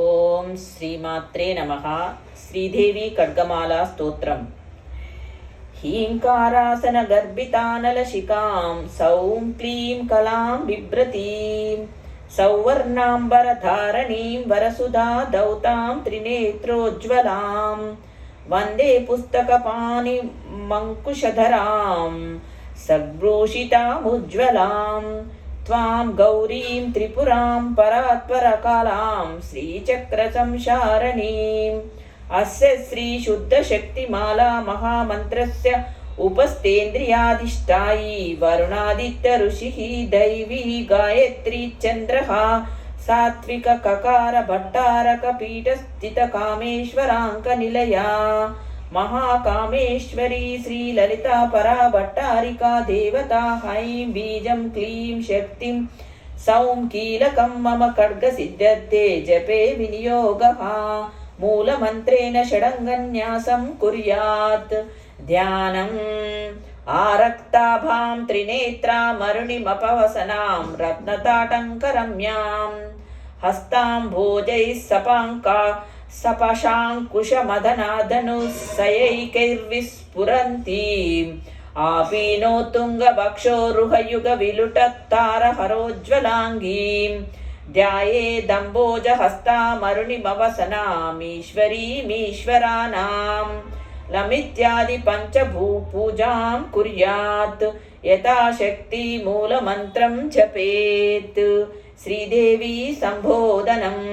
ఓం శ్రీమాత్రే నమ. శ్రీదేవి ఖడ్గమాల స్తోత్రం. హీంకారాసన గర్భితానలశికాం సౌం క్లీం కలాం బిభ్రతీం సౌవర్ణాంబరధారణీం వరసుధా దౌతాం త్రినేత్రోజ్వలాం వందే పుస్తకపాని మంకుశధరాం సద్భూషితాముజ్వలాం त्वां गौरीं त्रिपुरां परात्परकालां श्रीचक्रसंशारणीम् अस्य श्रीशुद्धशक्तिमाला महामन्त्रस्य उपस्थेन्द्रियाधिष्ठायी वरुणादित्यऋषिः दैवी गायत्री चन्द्रः सात्विकककारभट्टारकपीठस्थितकामेश्वराङ्कनिलया महाकामेश्वरी श्रीललिता परा भट्टारिका देवता हैं बीजं क्लीं शक्तिं सौं कीलकं मम खड्गसिद्ध्यर्थे जपे विनियोगः मूलमन्त्रेण षडङ्गन्यासं कुर्यात् ध्यानम् आरक्ताभां त्रिनेत्रामरुणिमपवसनां रत्नताटङ्करम्यां हस्तां भोजैः सपाङ्का सपशाङ्कुशमदनादनुसयैकैर्विस्फुरन्तीम् आपीनो तुङ्गभक्षोरुहयुगविलुटत्तारहरोज्ज्वलाङ्गीम् ध्यायेदम्बोजहस्तामरुणिमवसनामीश्वरीमीश्वराणाम् लमित्यादि पञ्चभूपूजां कुर्यात् यथाशक्ति मूलमन्त्रं जपेत् श्रीदेवी सम्बोधनम्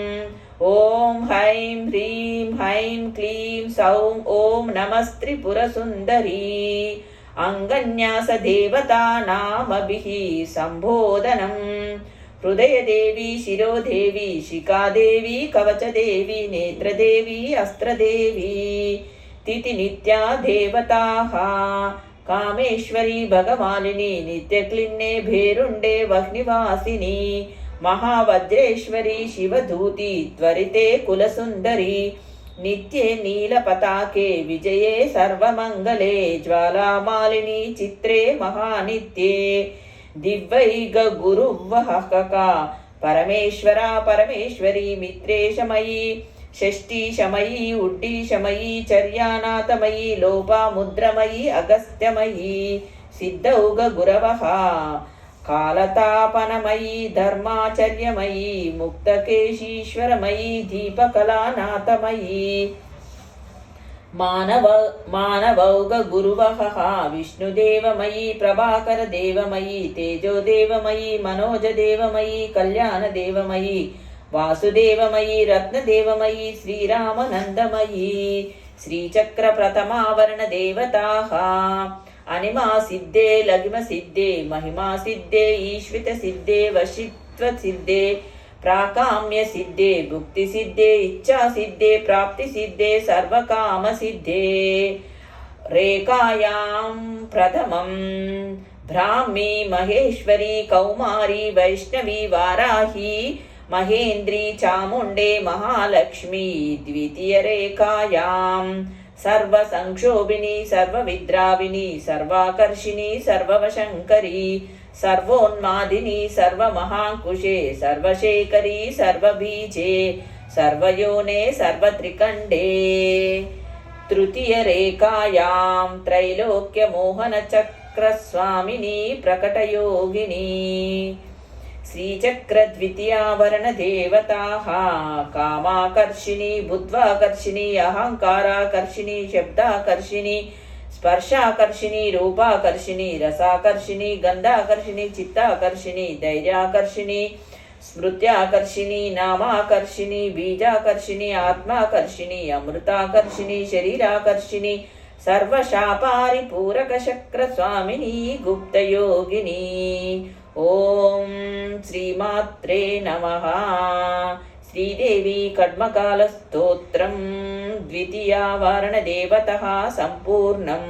ॐ हैं ह्रीं हैं क्लीं सौं ॐ नमस्त्रिपुरसुन्दरी अङ्गन्यासदेवतानामभिः सम्बोधनम् हृदयदेवी शिरोदेवी शिखादेवी कवचदेवी नेत्रदेवी अस्त्रदेवी तिथिनित्या देवताः कामेश्वरी भगमालिनी नित्यक्लिन्ने भेरुण्डे वह्निवासिनी మహావజ్రేశ్వరి శివధూతి త్వరితే కులసుందరి నిత్యే నీలపతాకే విజయే సర్వమంగళే జ్వాలామాలిని చిత్రే మహానిత్యే దివ్వైగ గురువహక పరమేశ్వర పరమేశ్వరి మిత్రేశమయీ షష్ఠీశమయీ ఉడ్డీశమయీ చర్యానాథమయీ లోపాముద్రమయీ అగస్త్యమయీ సిద్ధౌగ గురవః కాలతాపనమయీ ధర్మాచర్యమయీ ముక్తకేశీశ్వరమయీ దీపకళానాథమయీ మానవ మానవౌగ గురువహ విష్ణుదేవమయీ ప్రభాకర దేవమయీ తేజోదేవమయీ మనోజదేవమయీ కళ్యాణదేవమయీ వాసుదేవమయీ రత్నదేవమయీ శ్రీరామనందమయీ శ్రీచక్ర అనిమా సిద్ధే లగిమ సిద్ధే మహిమా సిద్ధే ఈశ్విత సిద్ధే వశిత్వ సిద్ధే ప్రాకామ్య సిద్ధే భుక్తి సిద్ధే ఇచ్చా సిద్ధే ప్రాప్తి సిద్ధే సర్వకామ సిద్ధే రేఖాయాం ప్రథమం బ్రాహ్మీ మహేశ్వరి కౌమారి వైష్ణవి వారాహి మహేంద్రి చాముండే మహాలక్ష్మి ద్వితీయ రేఖాయాం सर्वसंक्षोभिनी सर्वविद्राविणी सर्वाकर्षिणी सर्ववशङ्करी सर्वोन्मादिनी सर्वमहाङ्कुशे सर्वशेखरी सर्वबीजे सर्वयोने सर्वत्रिकण्डे तृतीयरेखायां त्रैलोक्यमोहनचक्रस्वामिनी प्रकटयोगिनी श्रीचक्रद्वितीयावरणदेवताः कामाकर्षिणी बुद्ध्वाकर्षिणी अहङ्काराकर्षिणी शब्दाकर्षिणी स्पर्शाकर्षिणी रूपाकर्षिणी रसाकर्षिणी गन्धाकर्षिणी चित्ताकर्षिणी धैर्याकर्षिणी स्मृत्याकर्षिणी नामाकर्षिणी बीजाकर्षिणी आत्माकर्षिणी अमृताकर्षिणी शरीराकर्षिणी सर्वशापारिपूरकशक्रस्वामिनी गुप्तयोगिनी ఓం శ్రీమాత్రే నమ. శ్రీదేవి కడ్మకాల స్తోత్రం ద్వితీయావరణదేవత సంపూర్ణం.